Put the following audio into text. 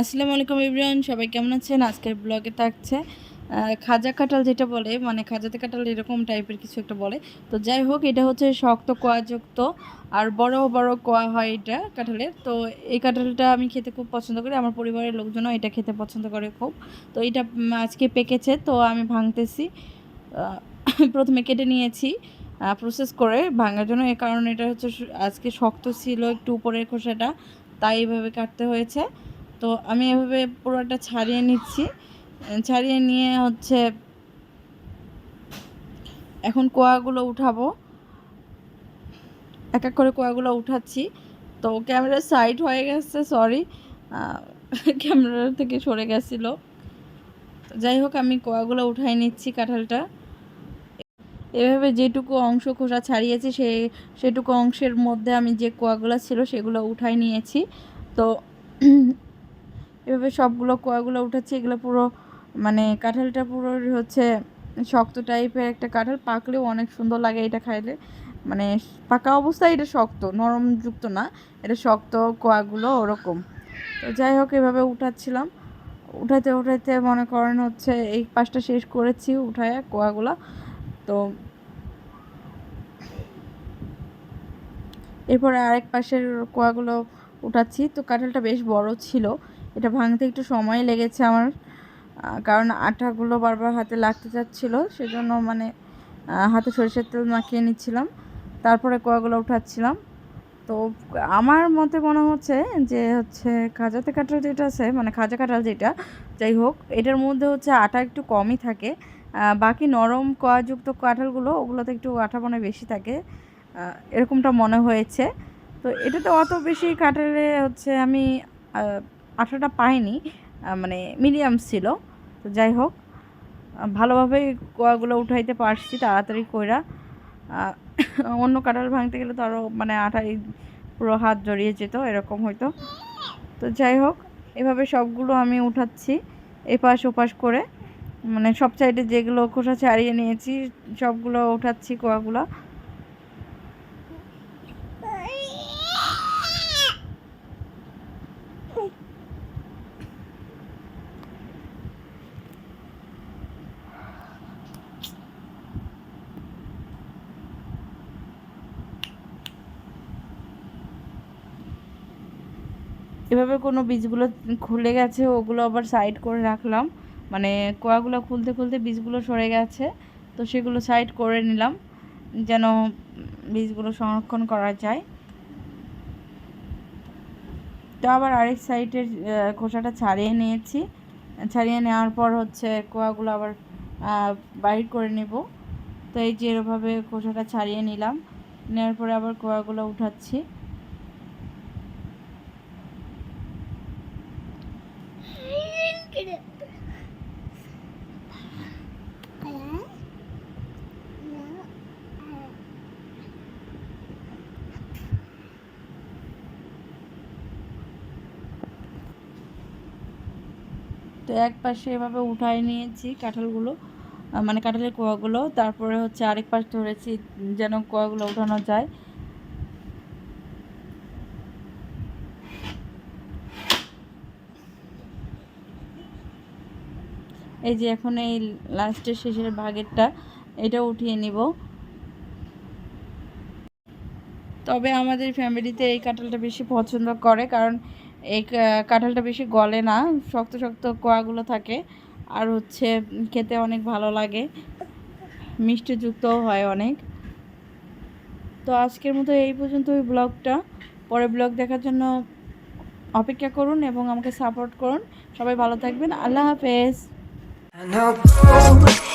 আসসালামু আলাইকুম ইব্রাহিম সবাই কেমন আছেন? আজকের ব্লগে থাকছে খাজা কাঁঠাল যেটা বলে মানে খাজাতে কাঁঠাল এরকম টাইপের কিছু একটা বলে। তো যাই হোক, এটা হচ্ছে শক্ত কোয়াযুক্ত আর বড় বড় কোয়া হয় এটা কাঁঠালের। তো এই কাঁঠালটা আমি খেতে খুব পছন্দ করি, আমার পরিবারের লোকজনও এটা খেতে পছন্দ করে খুব। তো এটা আজকে পেকেছে, তো আমি ভাঙতেছি প্রথমে কেটে নিয়েছি প্রসেস করে ভাঙার জন্য। এই কারণে এটা হচ্ছে আজকে শক্ত ছিল একটু উপরের খোসাটা, তাই এইভাবে কাটতে হয়েছে। তো আমি এভাবে পুরোটা ছাড়িয়ে নিচ্ছি। ছাড়িয়ে নিয়ে হচ্ছে এখন কোয়াগুলো উঠাবো। এক এক করে কোয়াগুলো উঠাচ্ছি। তো ক্যামেরা সাইড হয়ে গেছে সরি ক্যামেরা থেকে সরে গেছিল। যাই হোক, আমি কোয়াগুলো উঠাই নিচ্ছি কাঁঠালটা। এভাবে যেটুকু অংশ খোসা ছাড়িয়েছি, সে, সেটুকু অংশের মধ্যে আমি যে কোয়াগুলো ছিল, সেগুলো উঠাই নিয়েছি। তো এভাবে সবগুলো কোয়াগুলো উঠাচ্ছি, এগুলো পুরো মানে কাঁঠালটা পুরো হচ্ছে শক্ত টাইপের একটা কাঁঠাল, পাকলেও অনেক সুন্দর লাগে এটা খাইলে। মানে পাকা অবস্থায় এটা শক্ত নরমযুক্ত না, এটা শক্ত কোয়াগুলো ওরকম। তো যাই হোক, এভাবে উঠাচ্ছিলাম। উঠাতে উঠাতে মনে করেন হচ্ছে এই পাশটা শেষ করেছি উঠায় কোয়াগুলো। তো এরপরে আরেক পাশের কোয়াগুলো উঠাচ্ছি। তো কাঁঠালটা বেশ বড় ছিল। এটা ভাঙতে একটু সময় লেগেছে আমার কারণ আটাগুলো বারবার হাতে লাগতে চাচ্ছিলো, সেজন্য মানে হাতে সরিষার তেল মাখিয়ে নিচ্ছিলাম, তারপরে কোয়াগুলো উঠাচ্ছিলাম। তো আমার মতে মনে হচ্ছে যে হচ্ছে খাজাতে কাঁঠাল যেটা আছে মানে খাজা কাঁঠাল যেটা, যাই হোক, এটার মধ্যে হচ্ছে আটা একটু কমই থাকে বাকি নরম কোয়াযুক্ত কাঁঠালগুলো, ওগুলোতে একটু আঠা মনে বেশি থাকে এরকমটা মনে হয়েছে। তো এটাতে অত বেশি কাঁঠালে হচ্ছে আমি আঠাটা পাইনি মানে মিডিয়াম ছিল। তো যাই হোক ভালোভাবে কোয়াগুলো উঠাইতে পারছি, তাড়াতাড়ি কইরা। অন্য কাঁঠাল ভাঙতে গেলে তো আরও মানে আঠাই পুরো হাত জড়িয়ে যেত, এরকম হয়তো তো যাই হোক, এভাবে সবগুলো আমি উঠাচ্ছি, এপাশ ওপাশ করে। মানে সব সাইডে যেগুলো খোসা ছাড়িয়ে নিয়েছি, সবগুলো উঠাচ্ছি কোয়াগুলো। এভাবে কোনো বীজগুলো খুলে গেছে, ওগুলো আবার সাইড করে রাখলাম। মানে কোয়াগুলো খুলতে খুলতে বীজগুলো সরে গেছে, তো সেগুলো সাইড করে নিলাম, যেন বীজগুলো সংরক্ষণ করা যায়। তো আবার আরেক সাইডের খোসাটা ছাড়িয়ে নিয়েছি। ছাড়িয়ে নেওয়ার পর হচ্ছে কোয়াগুলো আবার বাইর করে নেব। তো এই যে এরভাবে খোসাটা ছাড়িয়ে নিলাম, নেওয়ার পরে আবার কোয়াগুলো উঠাচ্ছি। তো এক পাশে এভাবে উঠাই নিয়েছি কাঁঠালগুলো মানে কাঁঠালের কোয়াগুলো। তারপরে হচ্ছে আরেক পাশ ধরেছি যেন কোয়াগুলো উঠানো যায়। এই যে এখন এই লাস্টের শেষের ভাগেরটা এটা উঠিয়ে নিব। তবে আমাদের ফ্যামিলিতে এই কাঁঠালটা বেশি পছন্দ করে, কারণ এই কাঁঠালটা বেশি গলে না, শক্ত শক্ত কোয়াগুলো থাকে। আর হচ্ছে খেতে অনেক ভালো লাগে, মিষ্টিযুক্তও হয় অনেক। তো আজকের মতো এই পর্যন্ত ওই ব্লগটা। পরে ব্লগ দেখার জন্য অপেক্ষা করুন এবং আমাকে সাপোর্ট করুন। সবাই ভালো থাকবেন। আল্লাহ হাফেজ। And I'll go